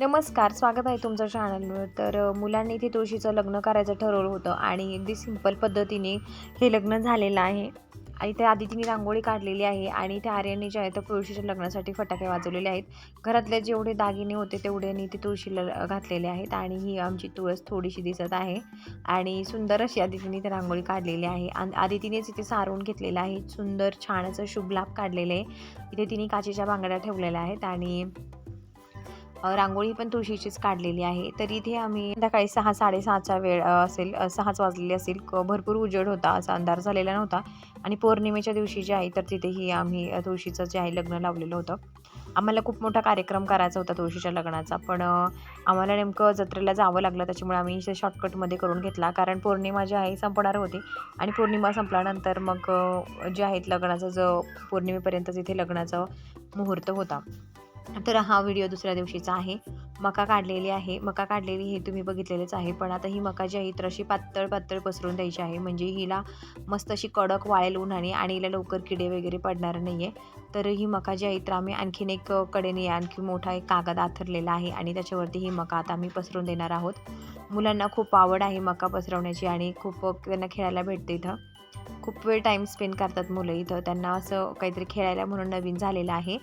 नमस्कार स्वागत आहे तुमच्या चॅनलवर तर मुलांनी इथे तुळशीचं लग्न करायचं ठरवलं होतं आणि अगदी सिंपल पद्धतीने हे लग्न झालेलं आहे. आणि त्या आधी तिने रांगोळी काढलेली आहे आणि त्या आर्यांनी जे आहे तर तुळशीच्या लग्नासाठी फटाके वाजवलेले आहेत. घरातले जेवढे दागिने होते तेवढ्यांनी ते तुळशीला ल- घातलेले आहेत आणि ही आमची तुळस थोडीशी दिसत आहे. आणि सुंदर अशी आदितीने ती रांगोळी काढलेली आहे. आणि आदितीनेच इथे सारून घेतलेलं आहे. सुंदर छान असं शुभ लाभ काढलेले आहे. इथे तिने काचेच्या बांगड्या ठेवलेल्या आहेत आणि रांगोळी पण तुळशीचीच काढलेली आहे. तर इथे आम्ही संध्याकाळी सहा साडेसहाचा वेळ असेल सहाच वाजलेले असेल. क- भरपूर उजेड होता असा अंधार झालेला नव्हता. आणि पौर्णिमेच्या दिवशी जे आहे तर तिथेही आम्ही तुळशीचं जे आहे लग्न लावलेलं होतं. आम्हाला खूप मोठा कार्यक्रम करायचा होता तुळशीच्या लग्नाचा. पण आम्हाला नेमकं जत्रेला जावं लागलं त्याच्यामुळे आम्ही इथे शॉर्टकटमध्ये करून घेतला. कारण पौर्णिमा जी आहे संपणार होती. आणि पौर्णिमा संपल्यानंतर मग जे आहेत लग्नाचं जो पौर्णिमेपर्यंत जिथे लग्नाचा मुहूर्त होता. तर हा व्हिडिओ दुसऱ्या दिवशीचा आहे. मका काढलेली आहे. मका काढलेली हे तुम्ही बघितलेलेच आहे. पण आता ही मका जी आहे तर अशी पातळ पातळ पसरून द्यायची आहे. म्हणजे हिला मस्त अशी कडक वाळेल उन्हाने आणि हिला लवकर किडे वगैरे पडणार नाही आहे तर ही मका जी आहे तर आम्ही आणखीन एक कडेने आणखी मोठा एक कागद आथरलेला आहे आणि त्याच्यावरती ही मका आता आम्ही पसरून देणार आहोत. मुलांना खूप आवड आहे मका पसरवण्याची आणि खूप त्यांना खेळायला भेटते इथं. खूप वेळ टाईम स्पेंड करतात मुलं इथं. त्यांना असं काहीतरी खेळायला म्हणून नवीन झालेलं आहे.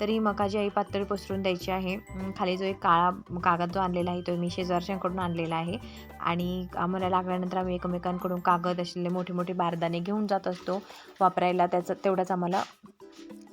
तर ही मका जी पातळी पसरून द्यायची आहे. खाली जो एक काळा कागद जो आणलेला आहे तो मी शेजारच्यांकडून आणलेला आहे. आणि आम्हाला लागल्यानंतर आम्ही एकमेकांकडून कागद असलेले मोठे मोठे बारदाने घेऊन जात असतो. वापरायला त्याचा तेवढाच आम्हाला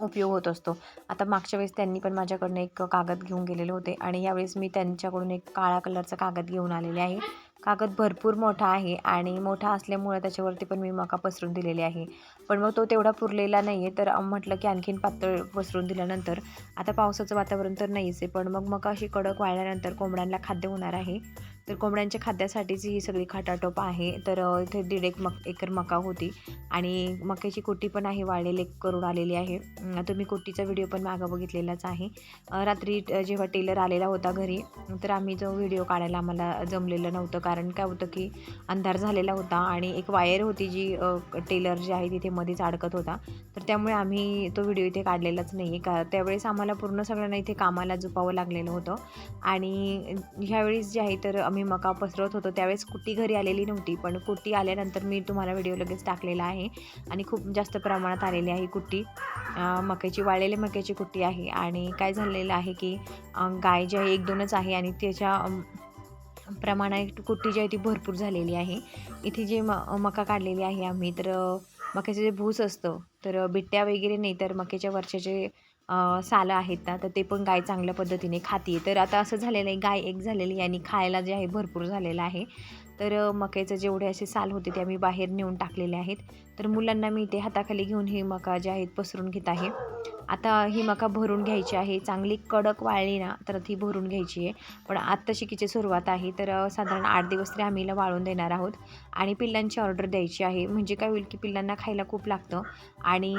उपयोग होत असतो. आता मागच्या वेळेस त्यांनी पण माझ्याकडनं एक कागद घेऊन गेलेले होते. आणि यावेळेस मी त्यांच्याकडून एक काळा कलरचा कागद घेऊन आलेले आहे. कागद भरपूर मोठा आहे आणि मोठा असल्यामुळे त्याच्यावरती पण मी मका पसरून दिलेली आहे. पण मग तो तेवढा पुरलेला नाही आहे तर म्हटलं की आणखीन पातळ पसरून दिल्यानंतर आता पावसाचं वातावरण तर नाहीच आहे पण मग मका अशी कडक वाळल्यानंतर कोंबड्यांना खाद्य होणार आहे. तर कोंबड्यांच्या खाद्यासाठीच ही सगळी खाटाटोप आहे. तर इथे दीड एक मक एकर मका होती. आणि मक्याची कोटी पण आहे वाळलेली करून आलेली आहे. तुम्ही कोटीचा व्हिडिओ पण मागं बघितलेलाच आहे. रात्री जेव्हा टेलर आलेला होता घरी तर आम्ही जो व्हिडिओ काढायला आम्हाला जमलेलं नव्हतं. कारण काय होतं की अंधार झालेला होता आणि एक वायर होती जी टेलर जे आहे तिथे मध्येच अडकत होता. तर त्यामुळे आम्ही तो व्हिडिओ इथे काढलेलाच नाही आहे का त्यावेळेस आम्हाला पूर्ण सगळ्यांना इथे कामाला झुपावं लागलेलं होतं. आणि ह्यावेळेस जे आहे तर आम्ही मका पसरवत होतो त्यावेळेस कुट्टी घरी आलेली नव्हती पण कुट्टी आल्यानंतर मी तुम्हाला व्हिडिओ लगेच टाकलेला आहे. आणि खूप जास्त प्रमाणात आलेली आहे कुट्टी. मक्याची वाळलेली मक्याची कुट्टी आहे. आणि काय झालेलं आहे की गाय जी आहे एक दोनच आहे आणि त्याच्या अं, प्रमाणात कुट्टी जी आहे ती भरपूर झालेली आहे. इथे जे म मका काढलेली आहे आम्ही तर मक्याचं जे भूस असतं तर बिट्ट्या वगैरे नाही तर मक्याच्या वरच्या जे सालं आहेत ना तर ते पण गाय चांगल्या पद्धतीने खाते तर आता असं झालेलं आहे गाय एक झालेली आहे आणि खायला जे आहे भरपूर झालेलं आहे. तर मकईचं मक्याचं जेवढे असे साल होते ते आम्ही बाहेर नेऊन टाकलेले आहेत. तर मुलांना मी ते हाताखाली घेऊन ही मका जे आहेत पसरून घेत आहे. आता ही मका भरून घ्यायची आहे. चांगली कडक वाळली ना तर ती भरून घ्यायची आहे. पण आत्ता शिकीची सुरुवात आहे तर साधारण आठ दिवस तरी आम्ही हिला वाळून देणार आहोत. आणि पिल्लांची ऑर्डर द्यायची आहे. म्हणजे काय होईल की पिल्लांना खायला खूप लागतं. आणि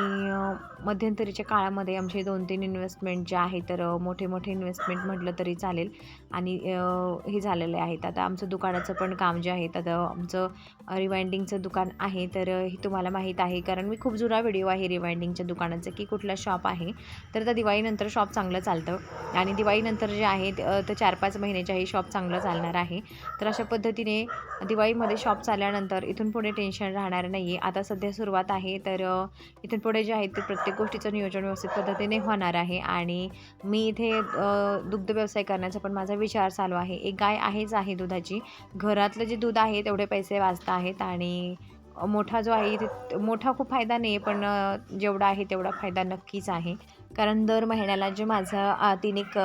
मध्यंतरीच्या काळामध्ये आमचे दोन तीन इन्व्हेस्टमेंट जे आहे तर मोठे मोठे इन्व्हेस्टमेंट म्हटलं तरी चालेल. आणि हे झालेलं आहेत. आता आमचं दुकानाचं पण काम जे आहे आता आमचं रिवाइंडिंगचं दुकान आहे तर हे तुम्हाला माहीत आहे. कारण मी खूप जुना व्हिडिओ आहे रिवाइंडिंगच्या दुकानाचं की कुठला शॉप आहे. तर त्या दिवाळीनंतर शॉप चांगलं चालतं. आणि दिवाळीनंतर जे आहे तर चार पाच महिन्याच्याही हे शॉप चांगलं चालणार आहे. तर अशा पद्धतीने दिवाळीमध्ये शॉप चालल्यानंतर इथून पुढे टेन्शन राहणार नाही आहे आता सध्या सुरुवात आहे तर इथून पुढे जे आहे ते प्रत्येक गोष्टीचं नियोजन व्यवस्थित पद्धतीने होणार आहे. आणि मी इथे दुग्ध व्यवसाय करण्याचा पण माझा विचार चालू आहे. एक गाय आहेच आहे दुधाची. घरातलं जे दूध आहे तेवढे पैसे वाचत आहेत. आणि मोठा जो आहे मोठा खूप फायदा नाही आहे पण जेवढा आहे तेवढा फायदा नक्कीच आहे. कारण दर महिन्याला जे माझं तीन एक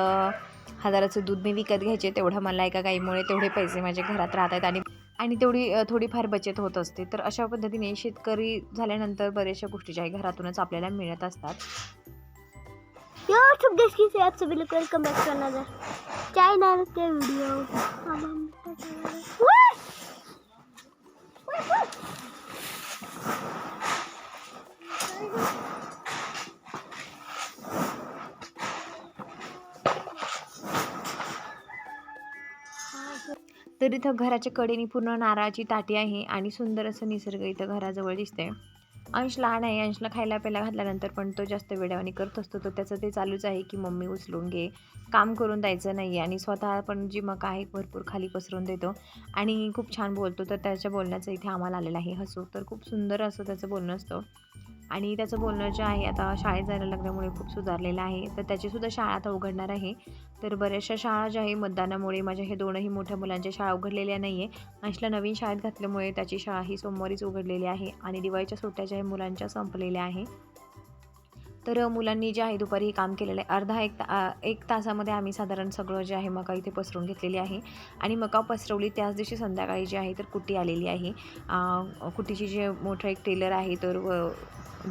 हजाराचं दूध मी विकत घ्यायचे तेवढं मला एका गाईमुळे तेवढे पैसे माझ्या घरात राहत आहेत आणि आणि तेवढी थोडीफार बचत होत असते. तर अशा पद्धतीने शेतकरी झाल्यानंतर बऱ्याचशा गोष्टी ज्या आहे घरातूनच आपल्याला मिळत असतात. Yo, देश की से आप सभी लोग? वेलकम बैक टू अनदर के वीडियो तर इथं घराच्या कडेने पूर्ण नारळाची ताटी आहे आणि सुंदर असं निसर्ग इथं घराजवळ दिसतंय. अंश लहान आहे. अंशला खायला प्यायला घातल्यानंतर पण तो जास्त वेड्यावानी करत असतो. तर त्याचं ते चालूच आहे की मम्मी उचलून घे. काम करून द्यायचं नाही आहे आणि स्वतः पण जी मका आहे भरपूर खाली पसरून देतो. आणि खूप छान बोलतो. तर त्याच्या बोलण्याचं इथे आम्हाला आलेलं आहे. हसू. तर खूप सुंदर असं त्याचं बोलणं असतं. आणि त्याचं बोलणं जे आहे आता शाळेत जायला लागल्यामुळे खूप सुधारलेलं आहे. तर त्याचीसुद्धा शाळा आता उघडणार आहे. तर बऱ्याचशा शाळा ज्या आहे मतदानामुळे माझ्या हे दोनही मोठ्या मुलांच्या शाळा उघडलेल्या नाही आहे अंशला नवीन शाळेत घातल्यामुळे त्याची शाळा ही सोमवारीच उघडलेली आहे आणि दिवाळीच्या सुट्ट्या ज्या आहे मुलांच्या संपलेल्या आहे. तर मुलांनी जे आहे दुपारी हे काम केलेलं आहे. अर्धा एक ता एक तासामध्ये आम्ही साधारण सगळं जे आहे मका इथे पसरून घेतलेली आहे. आणि मका पसरवली त्याच दिवशी संध्याकाळी जी आहे तर कुट्टी आलेली आहे. कुट्टीची जे मोठं एक टेलर आहे तर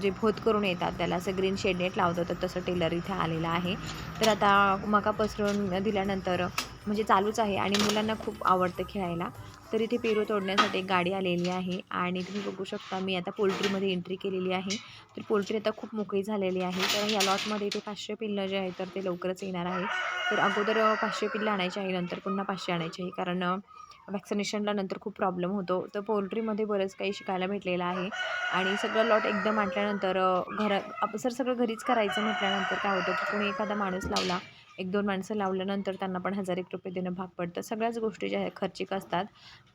जे भोत करून येतात त्याला असं ग्रीन शेड नेट लावतं तर तसं टेलर इथे आलेलं आहे. तर आता मका पसरून दिल्यानंतर म्हणजे चालूच आहे आणि मुलांना खूप आवडतं खेळायला. तर इथे पेरू तोडण्यासाठी एक गाडी आलेली आहे आणि तुम्ही बघू शकता मी आता पोल्ट्रीमध्ये एंट्री केलेली आहे. तर पोल्ट्री आता खूप मोकळी झालेली आहे. तर ह्या लॉटमध्ये इथे पाचशे पिल्लं जे आहे तर ते लवकरच येणार आहे तर अगोदर पाचशे पिल्लं आणायचे आहे नंतर पुन्हा पाचशे आणायचे आहे. कारण वॅक्सिनेशनला नंतर खूप प्रॉब्लेम होतो. तर पोल्ट्रीमध्ये बरंच काही शिकायला भेटलेलं आहे. आणि सगळं लॉट एकदम आणल्यानंतर घर आप सर सगळं घरीच करायचं म्हटल्यानंतर काय होतं की कोणी एखादा माणूस लावला एक दोन माणसं लावल्यानंतर त्यांना पण हजार एक रुपये देणं भाग पडतं. सगळ्याच गोष्टी ज्या आहेत खर्चिक असतात.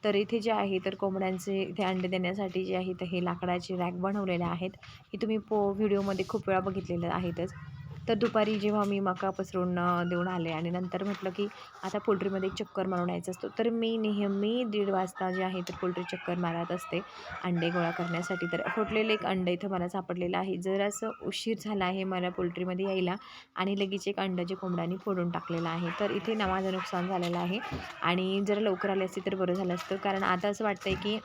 तर इथे जे आहे तर कोंबड्यांचे इथे अंडे देण्यासाठी जे आहे तर हे लाकडाचे रॅक बनवलेले आहेत. हे तुम्ही पो व्हिडिओमध्ये खूप वेळा बघितलेलं आहेतच. तर दुपारी जेव्हा मी मका पसरून देऊन आले आणि नंतर म्हटलं की आता पोल्ट्रीमध्ये एक चक्कर मारून यायचं असतो तर मी नेहमी दीड वाजता जे आहे तर पोल्ट्री चक्कर मारत असते अंडे गोळा करण्यासाठी. तर फुटलेलं एक अंडं इथं मला सापडलेलं आहे. जरासं उशीर झाला आहे मला पोल्ट्रीमध्ये यायला आणि लगेच एक अंडं जे कोंबड्यांनी फोडून टाकलेलं आहे. तर इथे ना माझं नुकसान झालेलं आहे आणि जर लवकर आले असते तर बरं झालं असतं. कारण आता असं वाटतं आहे की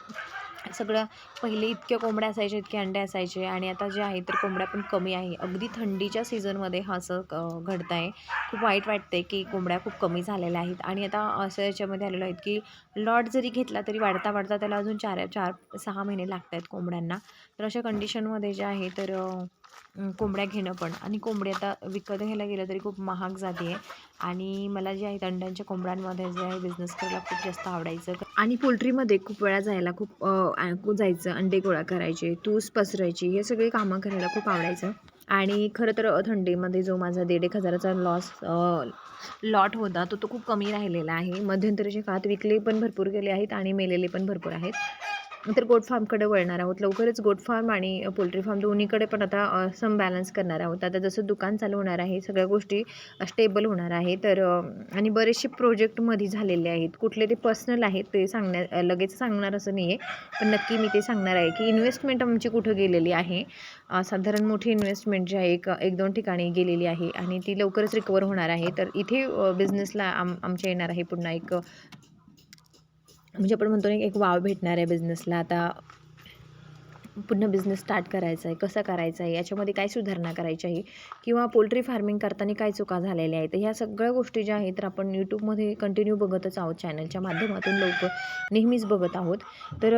सगळं पहिले इतक्या कोंबड्या असायचे इतके अंडे असायचे आणि आता जे आहे तर कोंबड्या पण कमी आहे. अगदी थंडीच्या सीझनमध्ये हा असं घडत घडतं आहे खूप वाईट वाटतं आहे की कोंबड्या खूप कमी झालेल्या आहेत आणि आता असं याच्यामध्ये आलेलं आहेत की लॉट जरी घेतला तरी वाढता वाढता त्याला अजून चार चार सहा महिने लागत आहेत कोंबड्यांना. तर अशा कंडिशनमध्ये जे आहे तर कोंबड्या घेणं पण. आणि कोंबडी आता विकत घ्यायला गेलं तरी खूप महाग जाते. आहे आणि मला जे आहेत अंड्यांच्या कोंबड्यांमध्ये जे आहे बिझनेस करायला खूप जास्त आवडायचं. आणि पोल्ट्रीमध्ये खूप वेळा जायला खूप जायचं अंडे गोळा करायचे तूस पसरायची हे सगळे कामं करायला खूप आवडायचं. आणि खरं तर थंडीमध्ये जो माझा दीड एक हजाराचा लॉस लॉट होता तो तो खूप कमी राहिलेला आहे. मध्यंतरीच्या काळात विकले पण भरपूर गेले आहेत आणि मेलेले पण भरपूर आहेत. तर गोट फार्मकडे वळणार आहोत. लवकरच गोट फार्म आणि पोल्ट्री फार्म दोन्हीकडे पण आता सम बॅलन्स करणार आहोत. आता जसं दुकान चालू होणार आहे सगळ्या गोष्टी स्टेबल होणार आहे. तर आणि बरेचसे प्रोजेक्टमध्ये झालेले आहेत. कुठले ते पर्सनल आहेत ते सांगण्या लगेच सांगणार असं नाही आहे पण नक्की मी ते सांगणार आहे की इन्व्हेस्टमेंट आमची कुठं गेलेली आहे? साधारण मोठी इन्व्हेस्टमेंट जी आहे एक एक दोन ठिकाणी गेलेली आहे आणि ती लवकरच रिकवर होणार आहे. तर इथे बिझनेसला आम आमच्या येणार आहे पुन्हा एक म्हणजे आपण म्हणतो ना एक वाव भेटणार आहे बिझनेसला आता पुन्हा बिझनेस स्टार्ट करायचा आहे कसा करायचा आहे याच्यामध्ये काय सुधारणा करायची आहे किंवा पोल्ट्री फार्मिंग करताना काय चुका झालेल्या आहेत ह्या सगळ्या गोष्टी ज्या आहेत तर आपण यूट्यूबमध्ये कंटिन्यू बघतच आहोत चॅनलच्या माध्यमातून लोक नेहमीच बघत आहोत. तर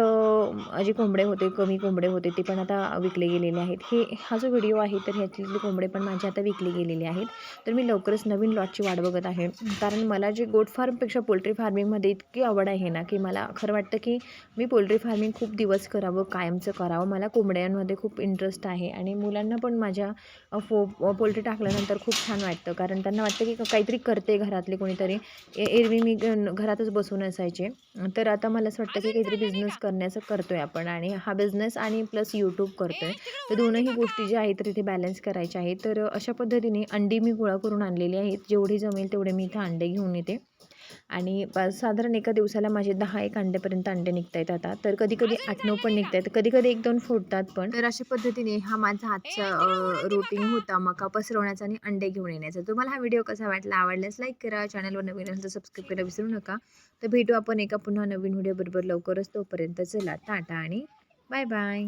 जे कोंबडे होते कमी कोंबडे होते ते पण आता विकले गेलेले आहेत. हे हा जो व्हिडिओ आहे तर ह्यातले कोंबडे पण माझे आता विकले गेलेले आहेत. तर मी लवकरच नवीन लॉटची वाट बघत आहे. कारण मला जे गोट फार्मपेक्षा पोल्ट्री फार्मिंगमध्ये इतकी आवड आहे ना की मला खरं वाटतं की मी पोल्ट्री फार्मिंग खूप दिवस करावं कायमचं करावं मला कोंबड्यांमध्ये खूप इंटरेस्ट आहे आणि मुलांना पण माझ्या फो पोल्ट्री टाकल्यानंतर खूप छान वाटतं. कारण त्यांना वाटतं की काहीतरी करते घरातले कोणीतरी. ए- एरवी मी घरातच बसून असायचे. तर आता मला असं वाटतं की काहीतरी बिझनेस करण्याचं करतो आहे आपण आणि हा बिझनेस आणि प्लस यूट्यूब करतो आहे तर दोनही गोष्टी ज्या आहेत तर इथे बॅलन्स करायच्या आहेत. तर अशा पद्धतीने अंडी मी गोळा करून आणलेली आहेत. जेवढी जमेल तेवढे मी इथे अंडे घेऊन येते. आणि साधारण एका दिवसाला माझे दहा एक अंड्यापर्यंत अंडे निघत आहेत आता. तर कधी कधी आठ नऊ पण निघत आहेत कधी कधी एक दोन फुटतात पण. तर अशा पद्धतीने हा माझा आजचा रुटीन होता. मका पसरवण्याचा आणि अंडे घेऊन येण्याचा. तुम्हाला हा व्हिडिओ कसा वाटला आवडल्यास लाईक करा. चॅनलवर नवीन असेल तर सबस्क्राईब करायला विसरू नका. तर भेटू आपण एका पुन्हा नवीन व्हिडिओ बरोबर लवकरच. तोपर्यंत चला टाटा आणि बाय बाय